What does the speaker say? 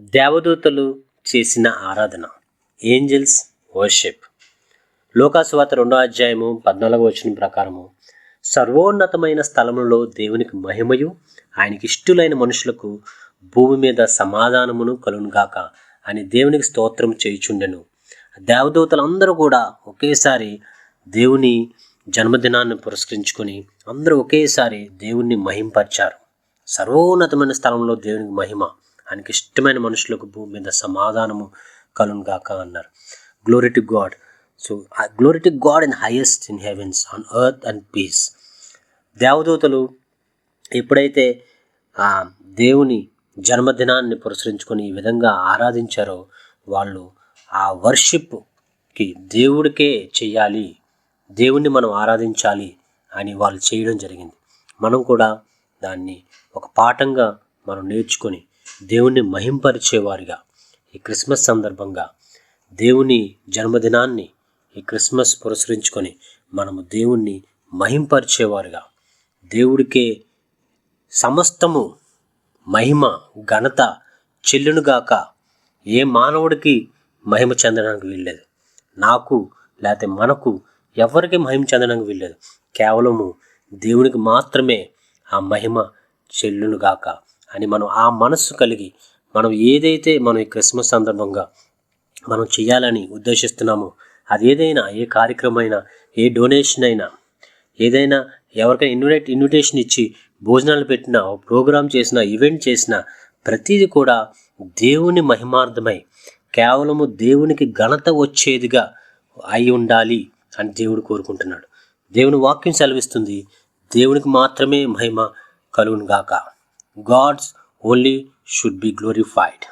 దేవదూతలు చేసిన ఆరాధన ఏంజల్స్ వర్షిప్. లోకాసువాత రెండో అధ్యాయము పద్నాలుగో వచనం ప్రకారము సర్వోన్నతమైన స్థలములలో దేవునికి మహిమయు ఆయనకి ఇష్టులైన మనుషులకు భూమి మీద సమాధానమును కలుగుగాక అని దేవునికి స్తోత్రం చేయుచుండెను. దేవదూతలందరూ కూడా ఒకేసారి దేవుని జన్మదినాన్ని పురస్కరించుకొని అందరూ ఒకేసారి దేవుణ్ణి మహింపరిచారు. సర్వోన్నతమైన స్థలంలో దేవునికి మహిమ ఆయనకి ఇష్టమైన మనుషులకు భూమి మీద సమాధానము కలుగుగాక అన్నారు. Glory to God so glory to God in highest in heavens on earth and peace దేవదూతలు ఎప్పుడైతే ఆ దేవుని జన్మదినాన్ని పురస్కరించుకొని ఈ విధంగా ఆరాధించారో వాళ్ళు ఆ వర్షిప్కి దేవుడికే చేయాలి దేవుణ్ణి మనం ఆరాధించాలి అని వాళ్ళు చేయడం జరిగింది. మనం కూడా దాన్ని ఒక పాఠంగా మనం నేర్చుకొని దేవుణ్ణి మహింపరిచేవారిగా. ఈ క్రిస్మస్ సందర్భంగా దేవుని జన్మదినాన్ని ఈ క్రిస్మస్ పురస్కరించుకొని మనము దేవుణ్ణి మహింపరిచేవారుగా. దేవుడికే సమస్తము మహిమ ఘనత చెల్లునుగాక ఏ మానవుడికి మహిమ చెందడానికి వీల్లేదు. నాకు లేకపోతే మనకు ఎవరికి మహిమ చెందడానికి వీల్లేదు. కేవలము దేవునికి మాత్రమే ఆ మహిమ చెల్లునుగాక అని మనం ఆ మనస్సు కలిగి మనం ఏదైతే మనం ఈ క్రిస్మస్ సందర్భంగా మనం చేయాలని ఉద్దేశిస్తున్నామో అది ఏదైనా ఏ కార్యక్రమం అయినా ఏ డొనేషన్ అయినా ఏదైనా ఎవరికైనా ఇన్వైట్ ఇన్విటేషన్ ఇచ్చి భోజనాలు పెట్టినా ప్రోగ్రామ్ చేసినా ఈవెంట్ చేసినా ప్రతిదీ కూడా దేవుని మహిమార్థమై కేవలము దేవునికి ఘనత వచ్చేదిగా అయి ఉండాలి అని దేవుడు కోరుకుంటున్నాడు. దేవుని వాక్యం సెలవిస్తుంది దేవునికి మాత్రమే మహిమ కలుగును గాక God's only should be glorified.